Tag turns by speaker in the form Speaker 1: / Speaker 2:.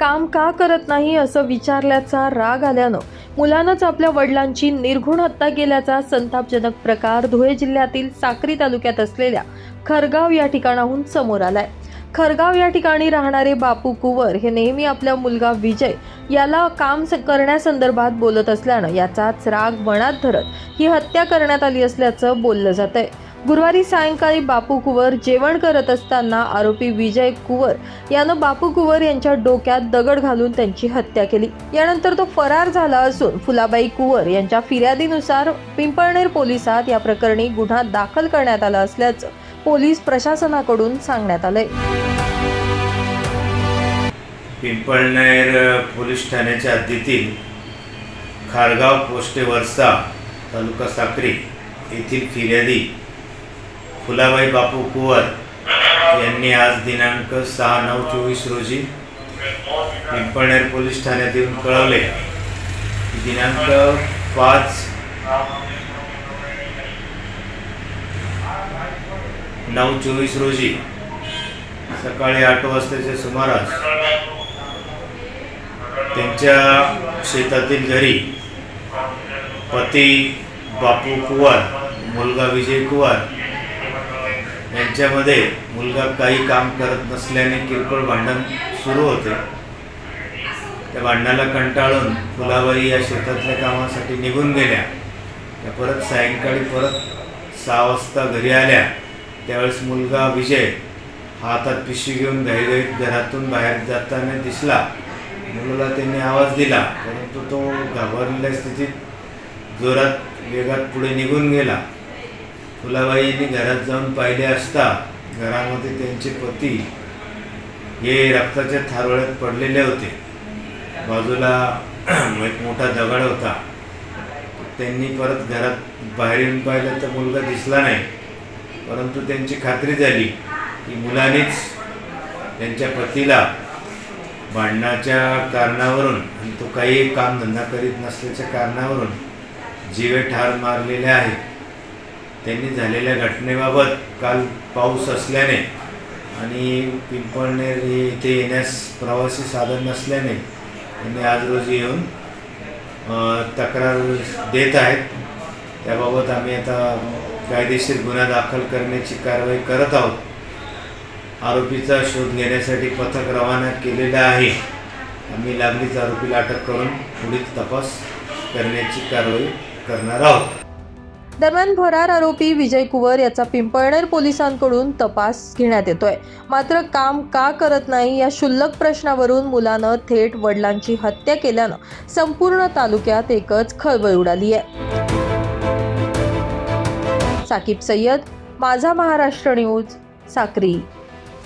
Speaker 1: काम का करत नाही असं विचारल्याचा राग आल्यानं मुलानंच आपल्या वडिलांची निर्घुण हत्या केल्याचा संतापजनक प्रकार धुळे जिल्ह्यातील साक्री तालुक्यात असलेल्या खरगाव या ठिकाणाहून समोर आलाय. खरगाव या ठिकाणी राहणारे बापू कुवर हे नेहमी आपला मुलगा विजय याला काम स- करण्यासंदर्भात बोलत असल्यानं याचाच राग मनात धरत ही हत्या करण्यात आली असल्याचं बोललं जात आहे गुरुवारी सायंकाळी बापू कुवर जेवण करत असताना आरोपी विजय कुवर यानं बापू कुवर यांच्या डोक्यात दगड घालून त्यांची हत्या केली. यानंतर तो फरार झाला असून फुलाबाई कुवर यांच्या फिर्यादीनुसार पिंपळनेर पोलिसात या प्रकरणी गुन्हा दाखल करण्यात आला असल्याचं पोलीस प्रशासनाकडून सांगण्यात आलंय.
Speaker 2: पिंपळनेर पोलीस ठाण्याच्या हद्दीतील खारगाव पोस्टे वरसा तालुका साक्री येथील फिर्यादी फुलाबाई बापू कुवर यांनी आज दिनांक सहा नऊ चोवीस रोजी पिंपळनेर पोलीस ठाण्यात येऊन कळवले. दिनांक पाच नऊ चोवीस रोजी सकाळी आठ वाजताच्या सुमारास त्यांच्या शेतातील घरी पती बापू कुवार मुलगा विजय कुवार यांच्यामध्ये मुलगा काही काम करत नसल्याने किरकोळ भांडण सुरू होते. त्या भांडणाला कंटाळून फुलाबाई या शेतातल्या कामासाठी निघून गेल्या. त्या परत सायंकाळी परत सहा वाजता घरी आल्या. त्यावेळेस मुलगा विजय हातात पिशवी घेऊन घाईघाईत घरातून बाहेर जाताना दिसला. मुलाला त्यांनी आवाज दिला परंतु तो घाबरलेल्या स्थितीत जोरात वेगात पुढे निघून गेला. फुलाबाईंनी घरात जाऊन पाहिले असता घरामध्ये त्यांचे पती हे रक्ताच्या थारोळ्यात पडलेले होते. बाजूला एक मोठा दगड होता. त्यांनी परत घरात बाहेर येऊन पाहिलं तर मुलगा दिसला नाही. परंतु त्यांची खात्री झाली की मुलानेच त्यांच्या पतीला भांडणाच्या कारणावरून आणि तो काही कामधंदा करीत नसल्याच्या कारणावरून जीवे ठार मारलेले आहेत. त्यांनी झालेल्या घटनेबाबत काल पाऊस असल्याने आणि पिंपळनेर हे इथे येण्यास प्रवासी साधन नसल्याने त्यांनी आज रोजी येऊन तक्रार देत आहेत. त्याबाबत आम्ही आता कायदेशीर गुन्हा दाखल करण्याची कारवाई करत आहोत. आरोपीचा शोध घेण्यासाठी पथक रवाना केलेलं आहे. आम्ही लागलीच आरोपीला अटक करून पुढील तपास करण्याची कारवाई करणार आहोत.
Speaker 1: दरम्यान फरार आरोपी विजय कुवर याचा पिंपळनेर पोलिसांकडून तपास घेण्यात येतोय. मात्र काम का करत नाही या क्षुल्लक प्रश्नावरून मुलानं थेट वडिलांची हत्या केल्यानं संपूर्ण तालुक्यात एकच खळबळ उडाली आहे. साकीब सय्यद माझा महाराष्ट्र न्यूज साक्री.